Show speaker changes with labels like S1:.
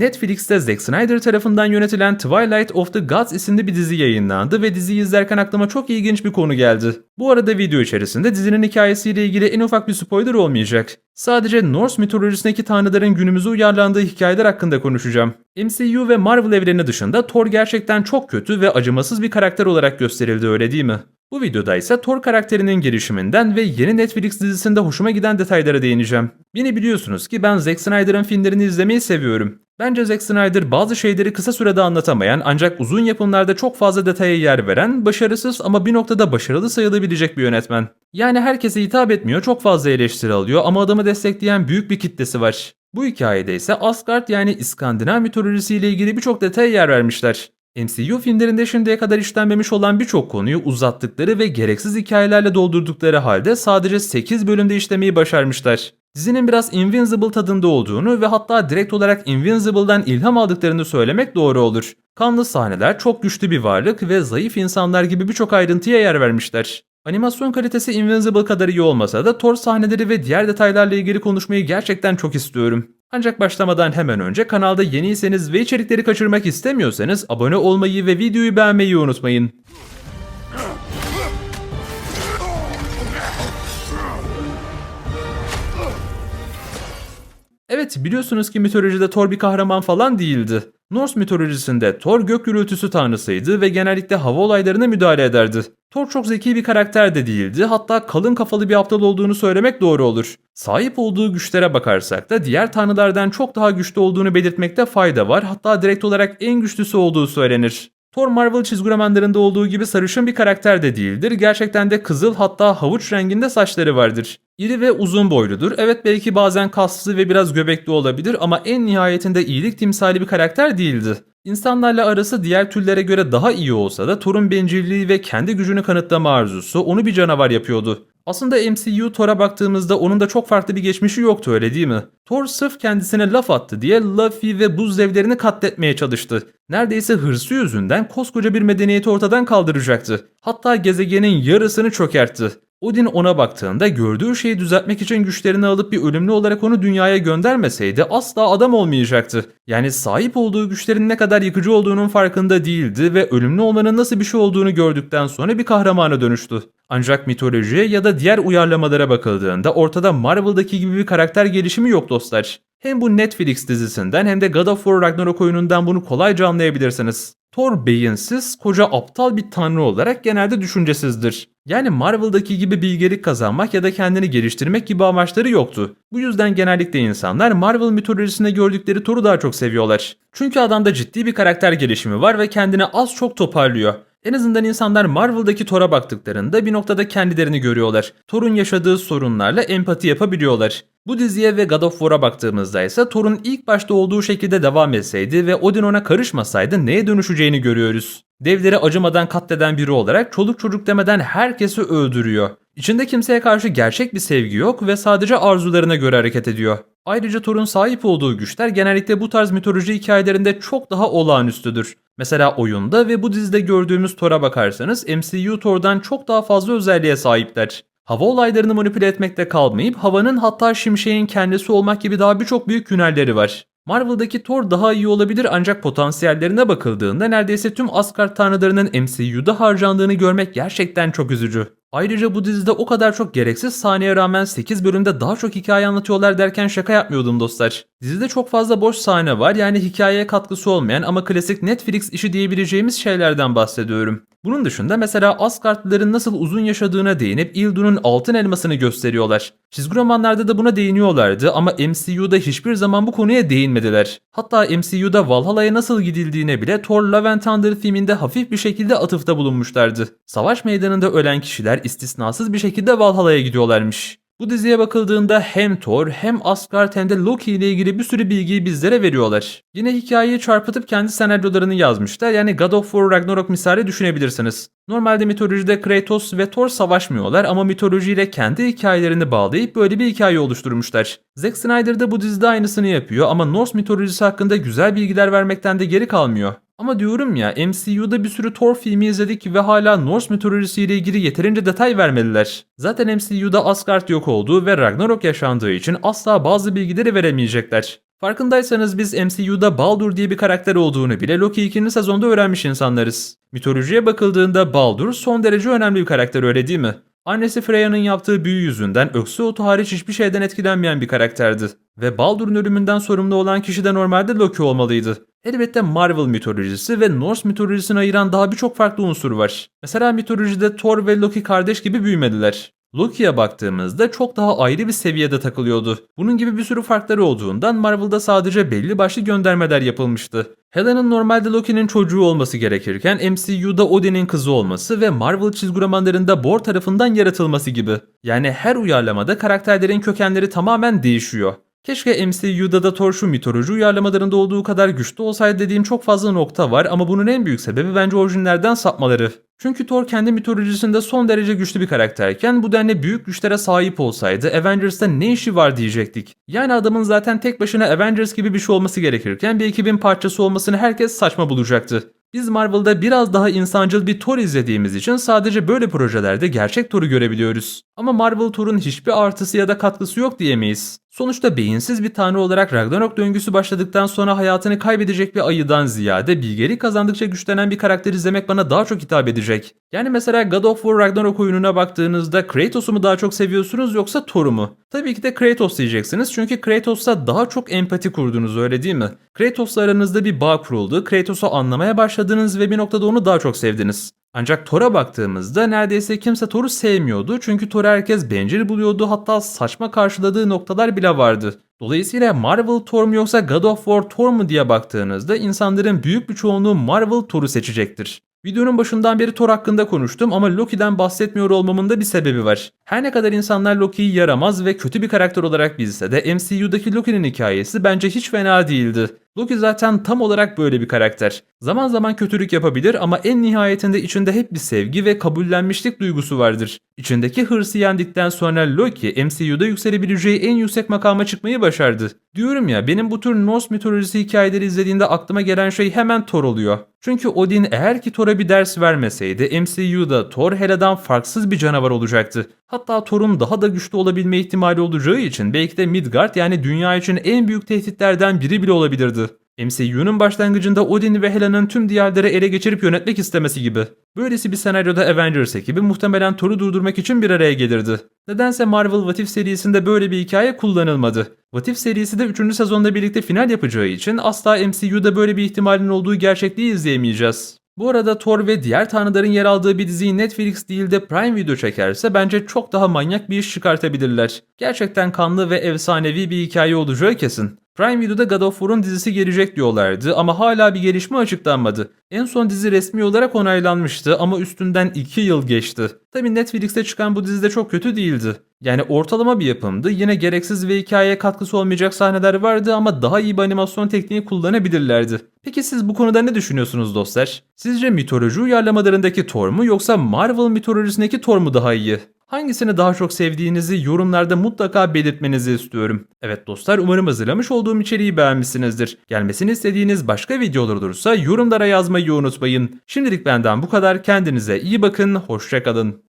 S1: Netflix'te Zack Snyder tarafından yönetilen Twilight of the Gods isimli bir dizi yayınlandı ve diziyi izlerken aklıma çok ilginç bir konu geldi. Bu arada video içerisinde dizinin hikayesiyle ilgili en ufak bir spoiler olmayacak. Sadece Norse mitolojisindeki tanrıların günümüze uyarlandığı hikayeler hakkında konuşacağım. MCU ve Marvel evreni dışında Thor gerçekten çok kötü ve acımasız bir karakter olarak gösterildi öyle değil mi? Bu videoda ise Thor karakterinin gelişiminden ve yeni Netflix dizisinde hoşuma giden detaylara değineceğim. Beni biliyorsunuz ki ben Zack Snyder'ın filmlerini izlemeyi seviyorum. Bence Zack Snyder bazı şeyleri kısa sürede anlatamayan ancak uzun yapımlarda çok fazla detaya yer veren, başarısız ama bir noktada başarılı sayılabilecek bir yönetmen. Yani herkese hitap etmiyor, çok fazla eleştiri alıyor ama adamı destekleyen büyük bir kitlesi var. Bu hikayede ise Asgard yani İskandinav mitolojisiyle ilgili birçok detaya yer vermişler. MCU filmlerinde şimdiye kadar işlenmemiş olan birçok konuyu uzattıkları ve gereksiz hikayelerle doldurdukları halde sadece 8 bölümde işlemeyi başarmışlar. Dizinin biraz Invincible tadında olduğunu ve hatta direkt olarak Invincible'dan ilham aldıklarını söylemek doğru olur. Kanlı sahneler, çok güçlü bir varlık ve zayıf insanlar gibi birçok ayrıntıya yer vermişler. Animasyon kalitesi Invincible kadar iyi olmasa da Thor sahneleri ve diğer detaylarla ilgili konuşmayı gerçekten çok istiyorum. Ancak başlamadan hemen önce kanalda yeniyseniz ve içerikleri kaçırmak istemiyorsanız abone olmayı ve videoyu beğenmeyi unutmayın. Evet biliyorsunuz ki mitolojide Thor bir kahraman falan değildi. Norse mitolojisinde Thor gök gürültüsü tanrısıydı ve genellikle hava olaylarına müdahale ederdi. Thor çok zeki bir karakter de değildi hatta kalın kafalı bir aptal olduğunu söylemek doğru olur. Sahip olduğu güçlere bakarsak da diğer tanrılardan çok daha güçlü olduğunu belirtmekte fayda var hatta direkt olarak en güçlüsü olduğu söylenir. Thor Marvel çizgi romanlarında olduğu gibi sarışın bir karakter de değildir. Gerçekten de kızıl hatta havuç renginde saçları vardır. İri ve uzun boyludur. Evet belki bazen kaslı ve biraz göbekli olabilir ama en nihayetinde iyilik timsali bir karakter değildi. İnsanlarla arası diğer türlere göre daha iyi olsa da Thor'un bencilliği ve kendi gücünü kanıtlama arzusu onu bir canavar yapıyordu. Aslında MCU Thor'a baktığımızda onun da çok farklı bir geçmişi yoktu öyle değil mi? Thor sırf kendisine laf attı diye Luffy ve buz devlerini katletmeye çalıştı. Neredeyse hırsı yüzünden koskoca bir medeniyeti ortadan kaldıracaktı. Hatta gezegenin yarısını çökertti. Odin ona baktığında gördüğü şeyi düzeltmek için güçlerini alıp bir ölümlü olarak onu dünyaya göndermeseydi asla adam olmayacaktı. Yani sahip olduğu güçlerin ne kadar yıkıcı olduğunun farkında değildi ve ölümlü olmanın nasıl bir şey olduğunu gördükten sonra bir kahramana dönüştü. Ancak mitolojiye ya da diğer uyarlamalara bakıldığında ortada Marvel'daki gibi bir karakter gelişimi yok dostlar. Hem bu Netflix dizisinden hem de God of War Ragnarok oyunundan bunu kolayca anlayabilirsiniz. Thor beyinsiz, koca aptal bir tanrı olarak genelde düşüncesizdir. Yani Marvel'daki gibi bilgelik kazanmak ya da kendini geliştirmek gibi amaçları yoktu. Bu yüzden genellikle insanlar Marvel mitolojisinde gördükleri Thor'u daha çok seviyorlar. Çünkü adamda ciddi bir karakter gelişimi var ve kendini az çok toparlıyor. En azından insanlar Marvel'daki Thor'a baktıklarında bir noktada kendilerini görüyorlar. Thor'un yaşadığı sorunlarla empati yapabiliyorlar. Bu diziye ve God of War'a baktığımızda ise Thor'un ilk başta olduğu şekilde devam etseydi ve Odin ona karışmasaydı neye dönüşeceğini görüyoruz. Devleri acımadan katleden biri olarak çoluk çocuk demeden herkesi öldürüyor. İçinde kimseye karşı gerçek bir sevgi yok ve sadece arzularına göre hareket ediyor. Ayrıca Thor'un sahip olduğu güçler genellikle bu tarz mitoloji hikayelerinde çok daha olağanüstüdür. Mesela oyunda ve bu dizide gördüğümüz Thor'a bakarsanız MCU Thor'dan çok daha fazla özelliğe sahipler. Hava olaylarını manipüle etmekte kalmayıp havanın hatta şimşeğin kendisi olmak gibi daha birçok büyük hünerleri var. Marvel'daki Thor daha iyi olabilir ancak potansiyellerine bakıldığında neredeyse tüm Asgard tanrılarının MCU'da harcandığını görmek gerçekten çok üzücü. Ayrıca bu dizide o kadar çok gereksiz sahneye rağmen 8 bölümde daha çok hikaye anlatıyorlar derken şaka yapmıyordum dostlar. Dizide çok fazla boş sahne var yani hikayeye katkısı olmayan ama klasik Netflix işi diyebileceğimiz şeylerden bahsediyorum. Bunun dışında mesela Asgardlıların nasıl uzun yaşadığına değinip Ildun'un altın elmasını gösteriyorlar. Çizgi romanlarda da buna değiniyorlardı ama MCU'da hiçbir zaman bu konuya değinmediler. Hatta MCU'da Valhalla'ya nasıl gidildiğine bile Thor Love and Thunder filminde hafif bir şekilde atıfta bulunmuşlardı. Savaş meydanında ölen kişiler istisnasız bir şekilde Valhalla'ya gidiyorlarmış. Bu diziye bakıldığında hem Thor hem Asgard hem de Loki ile ilgili bir sürü bilgiyi bizlere veriyorlar. Yine hikayeyi çarpıtıp kendi senaryolarını yazmışlar yani God of War Ragnarok misali düşünebilirsiniz. Normalde mitolojide Kratos ve Thor savaşmıyorlar ama mitolojiyle kendi hikayelerini bağlayıp böyle bir hikaye oluşturmuşlar. Zack Snyder da bu dizide aynısını yapıyor ama Norse mitolojisi hakkında güzel bilgiler vermekten de geri kalmıyor. Ama diyorum ya MCU'da bir sürü Thor filmi izledik ve hala Norse mitolojisiyle ilgili yeterince detay vermediler. Zaten MCU'da Asgard yok olduğu ve Ragnarok yaşandığı için asla bazı bilgileri veremeyecekler. Farkındaysanız biz MCU'da Baldur diye bir karakter olduğunu bile Loki 2. sezonda öğrenmiş insanlarız. Mitolojiye bakıldığında Baldur son derece önemli bir karakter öyle değil mi? Annesi Freya'nın yaptığı büyü yüzünden öksü otu hariç hiçbir şeyden etkilenmeyen bir karakterdi. Ve Baldur'un ölümünden sorumlu olan kişi de normalde Loki olmalıydı. Elbette Marvel mitolojisi ve Norse mitolojisini ayıran daha birçok farklı unsur var. Mesela mitolojide Thor ve Loki kardeş gibi büyümediler. Loki'ye baktığımızda çok daha ayrı bir seviyede takılıyordu. Bunun gibi bir sürü farkları olduğundan Marvel'da sadece belli başlı göndermeler yapılmıştı. Helen'ın normalde Loki'nin çocuğu olması gerekirken MCU'da Odin'in kızı olması ve Marvel çizgi romanlarında Bor tarafından yaratılması gibi. Yani her uyarlamada karakterlerin kökenleri tamamen değişiyor. Keşke MCU'da da Thor şu mitoloji uyarlamalarında olduğu kadar güçlü olsaydı dediğim çok fazla nokta var ama bunun en büyük sebebi bence orijinlerden sapmaları. Çünkü Thor kendi mitolojisinde son derece güçlü bir karakterken bu denli büyük güçlere sahip olsaydı Avengers'ta ne işi var diyecektik. Yani adamın zaten tek başına Avengers gibi bir şey olması gerekirken bir ekibin parçası olmasını herkes saçma bulacaktı. Biz Marvel'da biraz daha insancıl bir Thor izlediğimiz için sadece böyle projelerde gerçek Thor'u görebiliyoruz. Ama Marvel Thor'un hiçbir artısı ya da katkısı yok diyemeyiz. Sonuçta beyinsiz bir tanrı olarak Ragnarok döngüsü başladıktan sonra hayatını kaybedecek bir ayıdan ziyade bilgelik kazandıkça güçlenen bir karakter izlemek bana daha çok hitap edecek. Yani mesela God of War Ragnarok oyununa baktığınızda Kratos'u mu daha çok seviyorsunuz yoksa Thor'u mu? Tabii ki de Kratos diyeceksiniz çünkü Kratos'la daha çok empati kurdunuz öyle değil mi? Kratos'la aranızda bir bağ kuruldu, Kratos'u anlamaya başladınız ve bir noktada onu daha çok sevdiniz. Ancak Thor'a baktığımızda neredeyse kimse Thor'u sevmiyordu çünkü Thor'u herkes bencil buluyordu hatta saçma karşıladığı noktalar bile vardı. Dolayısıyla Marvel Thor mu yoksa God of War Thor mu diye baktığınızda insanların büyük bir çoğunluğu Marvel Thor'u seçecektir. Videonun başından beri Thor hakkında konuştum ama Loki'den bahsetmiyor olmamın da bir sebebi var. Her ne kadar insanlar Loki'yi yaramaz ve kötü bir karakter olarak bilse de MCU'daki Loki'nin hikayesi bence hiç fena değildi. Loki zaten tam olarak böyle bir karakter. Zaman zaman kötülük yapabilir ama en nihayetinde içinde hep bir sevgi ve kabullenmişlik duygusu vardır. İçindeki hırsı yendikten sonra Loki MCU'da yükselebileceği en yüksek makama çıkmayı başardı. Diyorum ya benim bu tür Norse mitolojisi hikayeleri izlediğimde aklıma gelen şey hemen Thor oluyor. Çünkü Odin eğer ki Thor'a bir ders vermeseydi MCU'da Thor Hela'dan farksız bir canavar olacaktı. Hatta Thor'un daha da güçlü olabilme ihtimali olacağı için belki de Midgard yani dünya için en büyük tehditlerden biri bile olabilirdi. MCU'nun başlangıcında Odin ve Hela'nın tüm diyarları ele geçirip yönetmek istemesi gibi. Böylesi bir senaryoda Avengers ekibi muhtemelen Thor'u durdurmak için bir araya gelirdi. Nedense Marvel What If serisinde böyle bir hikaye kullanılmadı. What If serisi de 3. sezonda birlikte final yapacağı için asla MCU'da böyle bir ihtimalin olduğu gerçekliği izleyemeyeceğiz. Bu arada Thor ve diğer tanrıların yer aldığı bir diziyi Netflix değil de Prime Video çekerse bence çok daha manyak bir iş çıkartabilirler. Gerçekten kanlı ve efsanevi bir hikaye olacağı kesin. Prime Video'da God of War'un dizisi gelecek diyorlardı ama hala bir gelişme açıklanmadı. En son dizi resmi olarak onaylanmıştı ama üstünden 2 yıl geçti. Tabi Netflix'te çıkan bu dizi de çok kötü değildi. Yani ortalama bir yapımdı. Yine gereksiz ve hikayeye katkısı olmayacak sahneler vardı ama daha iyi bir animasyon tekniği kullanabilirlerdi. Peki siz bu konuda ne düşünüyorsunuz dostlar? Sizce mitoloji uyarlamalarındaki Thor mu yoksa Marvel mitolojisindeki Thor mu daha iyi? Hangisini daha çok sevdiğinizi yorumlarda mutlaka belirtmenizi istiyorum. Evet dostlar umarım hazırlamış olduğum içeriği beğenmişsinizdir. Gelmesini istediğiniz başka videolar olursa yorumlara yazmayı unutmayın. Şimdilik benden bu kadar. Kendinize iyi bakın. Hoşçakalın.